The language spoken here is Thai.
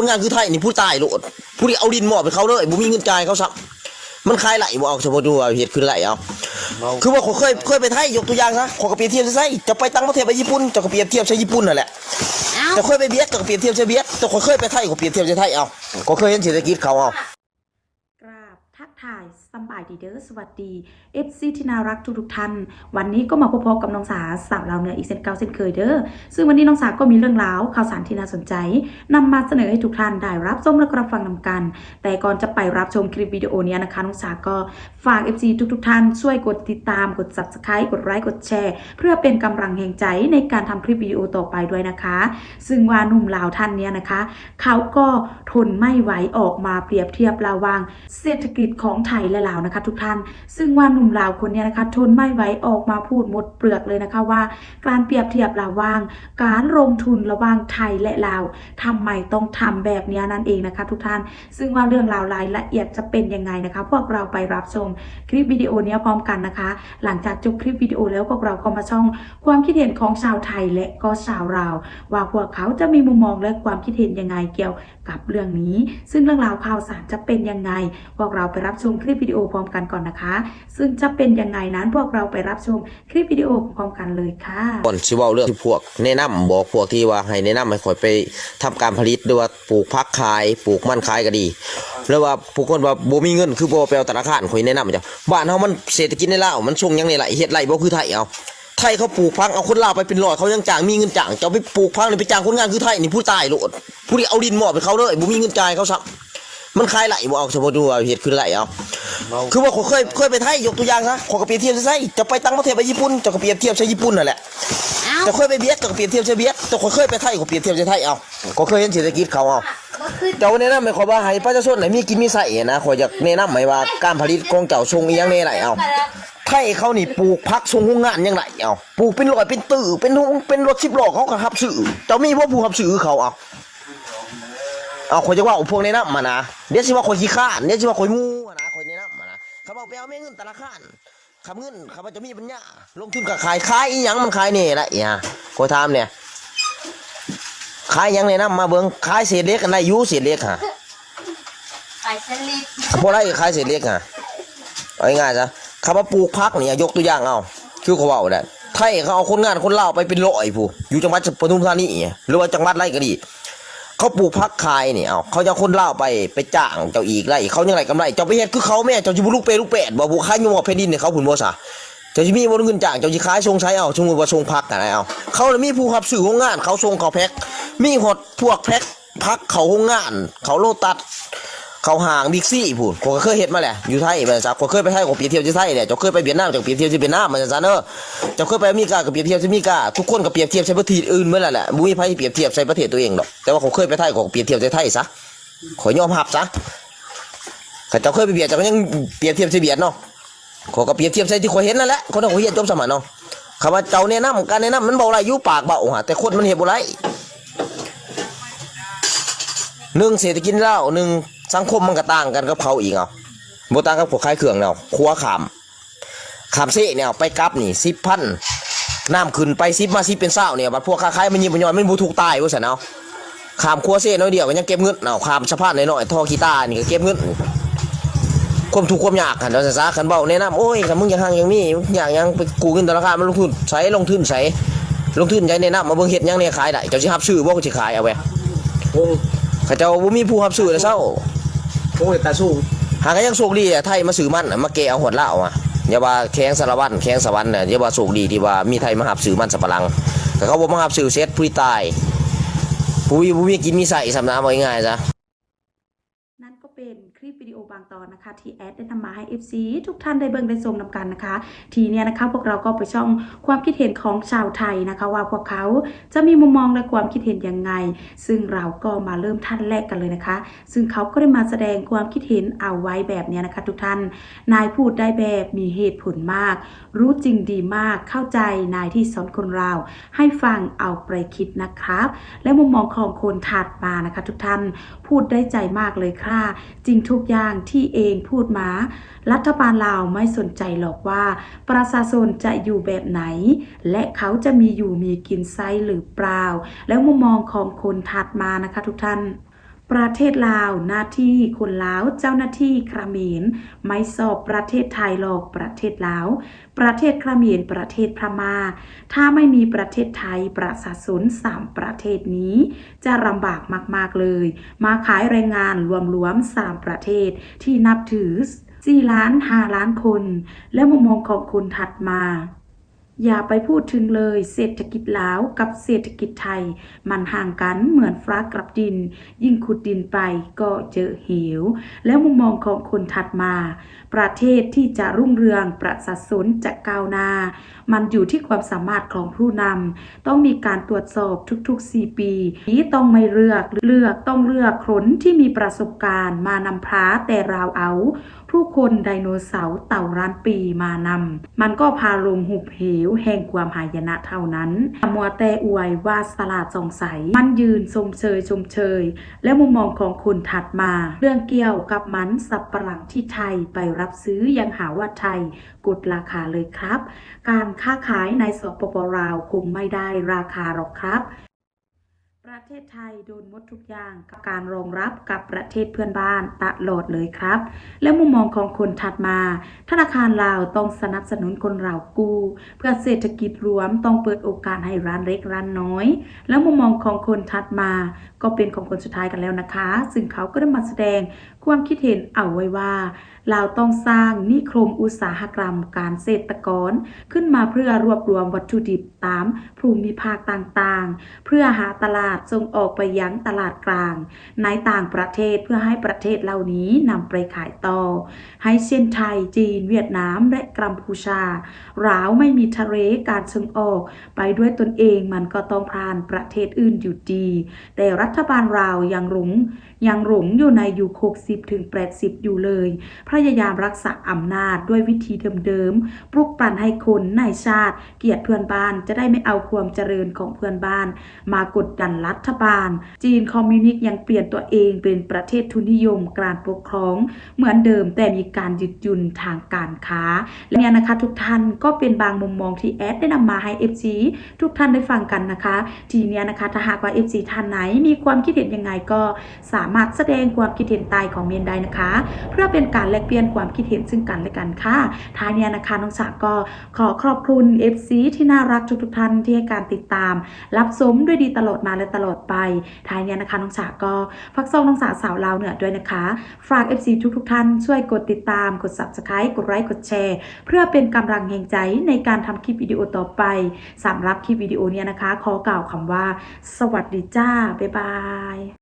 คนงานคือไทยนี่ผู้ตายโลดผู้ที่เอาดินหมอบไปเขาเลยบ่มีเงินจ่ายเขาซักมันคลายไหลบ่เอาสมมุติว่าเหตุคือไหลเอาคือว่าเขาเคยเคยไปไทยยกตัวอย่างซะขอกระเปรียบเทียบใช่จะไปตั้งประเทศไปญี่ปุ่นจะกระเปรียบเทียบใช้ญี่ปุ่นนั่นแหละเอ้าจะเคยไปเบียดจะกระเปรียบเทียบใช้เบียดแต่เขาเคยไปไทยก็เปรียบเทียบใช้ไทยเอาก็เคยเห็นเศรษฐกิจเขาเอากราบทักทายสบายดีเด้อสวัสดี FC ที่น่ารักทุกๆท่าน วันนี้ก็มาพบกับน้องสาสาวเราเหนืออีกเช่นเก่าเช่นเคยเด้อซึ่งวันนี้น้องสาก็มีเรื่องราวข่าวสารที่น่าสนใจนำมาเสนอให้ทุกท่านได้รับชมและรับฟังนำกัน แต่ก่อนจะไปรับชมคลิปวิดีโอนี้นะคะน้องสาก็ฝาก FC ทุกๆท่านช่วยกดติดตามกด Subscribe กดไลค์กดแชร์ เพื่อเป็นกำลังแห่งใจในการทำคลิปวิดีโอต่อไปด้วยนะคะ ซึ่งว่านุ่มลาวท่านเนี้ยนะคะ เขาก็ทนไม่ไหวออกมาเปรียบเทียบระว่างเศรษฐกิจของไทยและลาวนะคะ ทุกท่าน ซึ่งว่าหนุ่มลาวคนนี้นะคะทนไม่ไหวออกมาพูดหมดเปลือกเลยนะคะว่า การเปรียบเทียบระหว่าง การลงทุนระหว่างไทยและลาวทำไมต้องทำแบบนี้นั่นเองนะคะ ทุกท่าน ซึ่งว่าเรื่องราวรายละเอียดจะเป็นยังไงนะคะ พวกเราไปรับชมคลิปวิดีโอนี้พร้อมกันนะคะ หลังจากจบคลิปวิดีโอแล้วพวกเราก็มาช่องความคิดเห็นของชาวไทยและก็ชาวลาว ว่าพวกเขาจะมีมุมมองและความคิดเห็นยังไงเกี่ยวกับเรื่องนี้ ซึ่งเรื่องราวข่าวสารจะเป็นยังไงพวกเราไปรับชมคลิปวิดีโอพร้อมกันก่อนนะคะ ซึ่งจะเป็นยังไงนั้นพวกเราไปรับชมคลิปวิดีโอพร้อมกันเลยค่ะก่อนสิว้าเรื่องพวกแนะนำบอกพวกที่ว่าให้แนะนำให้ข่อยไปทำการผลิตด้วยว่าปลูกพักขายปลูกมันขายก็ดีแล้วว่าผู้คนว่าบ่มีเงินคือบ่ไปเอาธนาคารข่อยแนะนำจ้ะบ้านเฮามันเศรษฐกิจในลาวมันส่งยังในไหลเฮ็ดไรบ่คือไทยเอาไทยเขาปลูกพังเอาคนลาวไปเป็นร้อยเขายังจ้างมีเงินจ้างจ้าไปปลูกพังนี่ไปจ้างคนงานคือไทยนี่ผู้ตายโลดผู้ที่เอาดินหมอบไปเขาเลยบ่มีเงินจ่ายเขาซักมันคลายไหลบ่เอาสมมุติว่าเหตุคือไหลเอา คือว่าเขาเคยเคยไปไทยยกตัวอย่างซะขอกระเปรียบเทียบใช่จะไปตั้งประเทศไปญี่ปุ่นจะกระเปรียบเทียบใช้ญี่ปุ่นนั่นแหละเอ้าจะเคยไปเบียดจะกระเปรียบเทียบใช้เบียดแต่เขาเคยไปไทยก็เปรียบเทียบใช้ไทยเอาก็เคยเห็นเศรษฐกิจเขาเอา บ่คือแต่วันนี้นะไม่ขอว่าให้ประชาชนไหนมีกินมีใส่นะขออยากแนะนำไหมว่าการผลิตของเจ้าชงอีหยังแน่ไหลเอาไทยเขานี่ปลูกพักชงโรงงานยังไงเอาปลูกเป็นร้อยเป็นตื่อเป็นหงเป็นรถสิบล้อเขาก็ขับซื้อเจ้ามีพวกผู้ขับซื้อเขาเอาเอาคนจะว่าเอาพวกแนะนำมานะเดี๋ยวสิว่าคนขี้ข้านเดี๋ยวสิว่าคนงูอะนะคนแนะนำมานะ เขาบอกไปเอาแม่เงินธนาคารคำเงินเขาว่าจะมีปัญญาลงทุนกับขายขายอีหยังมันขายเนี่ยละอีฮะคอยถามเนี่ยขายหยังแนะนำมาเบิ่งขายเศษเล็กกันได้อยูเศษเล็กฮะไปสลิดพอได้ขายเศษเล็กฮะเอาง่ายๆซะคำว่าปลูกพักเนี่ยยกตัวอย่างเอาคือเขาว่าได้ไทยเขาเอาคนงานคนลาวไปเป็นร้อยผู้อยู่จังหวัดปทุมธานีหรือว่าจังหวัดไรก็ดี เขาปลูกพักขายนี่เอาเขาจะคนล่าไปไปจ้างเจ้าอีกไรเขายังไรกำไรเจ้าไปเฮ็ดคือเขาแม่เจ้าจิบุลูกเปรลูกแปดบ่บุคายอยู่ว่าแผ่นดินเนี่ยเขาผุนบ่ซะเจ้าจิมีบ่เงินจ้างเจ้าจะขายทรงใช้เอาสมมุติว่าทรงพักอะไรเอาเขาน่ะมีผู้รับสื่อโรงงาน เขาทรงเขาแพ็คมีหดพวกแพ็คพักเขาโรงงาน เขาโลตัส เขาห่างบิ๊กซี่พูดผมก็เคยเห็นมาแหละอยู่ไทยมาจากผมเคยไปไทยผมเปรียบเทียบที่ไทยเนี่ยเจ้าเคยไปเวียดนามจ้าเปรียบเทียบที่เวียดนามมาจากซานเนอร์เจ้าเคยไปอเมริกากับเปรียบเทียบที่อเมริกาทุกคนก็เปรียบเทียบใช้ประเทศอื่นเมื่อไหร่แหละบุ้ยไพ่เปรียบเทียบใช้ประเทศตัวเองหรอกแต่ว่าผมเคยไปไทยก็เปรียบเทียบใช้ไทยซะขอยอมรับซะข้าเจ้าเคยไปเบียดจ้าก็ยังเปรียบเทียบใช้เบียดเนาะขอก็เปรียบเทียบใช้ที่ขอยเห็นนั่นแหละคนที่ขอยเห็นจบสมัยเนาะคำว่าเจ้าแนะนำการแนะนำมันเบาไรยู่ปากเบาฮะแต่คนมันเห็นบ่ไรหนึ่งเศรษฐกิจแล้วหนึ่ง สังคมมันก็ต่างกันกับเขาอีกเอาโบต่างกับพวกขายเครื่องเนาะครัวขามขามเซ่เนี่ยไปกลับนี่สิบพันน้ำขึ้นไปสิบมาสิบเป็นเศร้าเนี่ยบัดพวกค้าขายมันยิบมันยอนมันบูถูกตายว่าสันเอาขามครัวเซ่น้อยเดียวก็ยังเก็บเงินเอาขามสะพานน้อยๆท่อกีตาร์นี่ก็เก็บเงินความถูกข์ความยากกันเราจะซาคันเบาแนะนำโอ้ยคันมึงอย่างห่างอย่างนี้อยากยังไปกู้เงินธนาคารมันลงทุนใช้ลงทุนใช้ลงทุนใช้แนะนำมาเบิ่งเฮ็ดหยังเนี่ยขายได้เจ้าสิรับซื้อบ่ก็สิขายเอาไว้วงเขาเจ้าบ่มีผู้รับซื้อแล้วเศร้า โอ้ยกตาสูงหากยังโชคดีอะไทยมาซื้อมันน่ะมาเกะเอาหวดเหล้าอะอย่าว่าแข้งสารวัตรแข้งสวรรค์น่ยอย่าว่าโชคดีที่ว่ามีไทยมาหับซื้อมันสับปะหลัง แต่เขาบอกมาหับซื้อเซ็ตผู้ตายผู้มีผู้มีกินมีใส่สำนักเอาง่ายๆซะ คลิปวิดีโอบางตอนนะคะที่แอดได้นำมาให้ FC ทุกท่านได้เบิ่งได้ชมนำกันนะคะ ทีเนี้ยนะคะพวกเราก็ไปช่องความคิดเห็นของชาวไทยนะคะ ว่าพวกเขาจะมีมุมมองและความคิดเห็นยังไง ซึ่งเราก็มาเริ่มท่านแรกกันเลยนะคะ ซึ่งเขาก็ได้มาแสดงความคิดเห็นเอาไว้แบบเนี้ยนะคะ ทุกท่านนายพูดได้แบบมีเหตุผลมาก รู้จริงดีมากเข้าใจนายที่สอนคนเรา ให้ฟังเอาไปคิดนะครับ และมุมมองของคนถัดมานะคะ ทุกท่านพูดได้ใจมากเลยค่ะจริงทุกอย่างที่เองพูดมา รัฐบาลลาวไม่สนใจหรอกว่า ประชาชนจะอยู่แบบไหน และเขาจะมีอยู่มีกินไซหรือเปล่า แล้วมุมมองของคนถัดมานะคะทุกท่าน ประเทศลาวหน้าที่คนลาวเจ้าหน้าที่เขมรไม่สอบประเทศไทยหรอกประเทศลาวประเทศเขมรประเทศพม่าถ้าไม่มีประเทศไทยประชาชนสามประเทศนี้ จะลำบากมากๆเลย มาขายแรงงานรวมๆสามประเทศที่นับถือ4ล้าน5ล้านคน และมุมมองของคุณถัดมา อย่าไปพูดถึงเลย เศรษฐกิจลาวกับเศรษฐกิจไทย มันห่างกันเหมือนฟ้ากับดิน ยิ่งขุดดินไปก็เจอเหว แล้วมุมมองของคนถัดมา ประเทศที่จะรุ่งเรืองประชาชนจะก้าวหน้า มันอยู่ที่ความสามารถของผู้นำต้องมีการตรวจสอบทุกๆ 4 ปี นี้ต้องไม่เลือกเลือกต้องเลือกคนที่มีประสบการณ์ มานำพาแต่ราวเอาผู้คนไดโนเสาร์เต่าร้านปีมานำมันก็พาลงหุบเหวแห่งความหายนะเท่านั้นมัวแต่อวยว่าสลาดสงสัย มันยืนชมเชยชมเชย และมุมมองของคนถัดมา เรื่องเกี่ยวกับมันสับปะหลังที่ไทยไปรับซื้อยังหาว่าไทยกดราคาเลยครับ การค้าขายในสปปลาวคงไม่ได้ราคาหรอกครับ ประเทศไทยโดนมดทุกอย่างกับการรองรับกับประเทศเพื่อนบ้านตลอดเลยครับ และมุมมองของคนถัดมา ธนาคารลาวต้องสนับสนุนคนเรากู้ เพื่อเศรษฐกิจรวมต้องเปิดโอกาสให้ร้านเล็กร้านน้อย และมุมมองของคนถัดมา ก็เป็นของคนสุดท้ายกันแล้วนะคะ ซึ่งเขาก็ได้มาแสดงความคิดเห็นเอาไว้ว่าลาวต้องสร้างนิคมอุตสาหกรรมการเกษตรกร ขึ้นมาเพื่อรวบรวมวัตถุดิบตามภูมิภาคต่างๆ เพื่อหาตลาดส่งออกไปยังตลาดกลาง ในต่างประเทศเพื่อให้ประเทศเหล่านี้นำไปขายต่อ ให้เช่นไทย จีน เวียดนามและกัมพูชาราวไม่มีทะเลการส่งออก ไปด้วยตนเองมันก็ต้องผ่านประเทศอื่นอยู่ดี แต่รัฐบาลรายังหลงยังหลงอยู่ในยุค60ถึง80 อยู่เลย พยายามรักษาอำนาจด้วยวิธีเดิมๆ ปลุกปั่นให้คนในชาติ เกลียดเพื่อนบ้านจะได้ไม่เอาความเจริญของเพื่อนบ้าน มากดดันรััฐบาล จีนคอมมิวนิสต์ยังเปลี่ยนตัวเองเป็นประเทศทุนนิยมการปกครอง เหมือนเดิมแต่มีการยึดยุนทางการค้า และเนี่ยนะคะทุกท่านก็เป็นบางมุมมองที่แอดได้นำมาให้ FC ทุกท่านได้ฟังกันนะคะ ทีเนี้ยนะคะถ้าหากว่า FC ท่านไหนมีความคิดเห็นยังไงก็สามารถแสดงความคิดเห็นใต้ของเมนได้นะคะ เพื่อเป็นการแลกเปลี่ยนความคิดเห็นซึ่งกันและกันค่ะท้ายเนี้ยนะคะน้องสาก็ขอขอบคุณ FC ที่น่ารักทุกๆท่านที่ให้การติดตาม รับชมด้วยดีตลอดมาและตลอดไป ท้ายเนี้ยนะคะน้องสาก็ฟักซองน้องสาสาวลาวเหนือด้วยนะคะ ฝาก FC ทุกทุกท่านช่วยกดติดตาม กด Subscribe กดไลค์กดแชร์ เพื่อเป็นกำลังแห่งใจในการทำคลิปวิดีโอต่อไปสำหรับคลิปวิดีโอเนี้ยนะคะ ขอกล่าวคำว่า สวัสดีจ้า บ๊ายบาย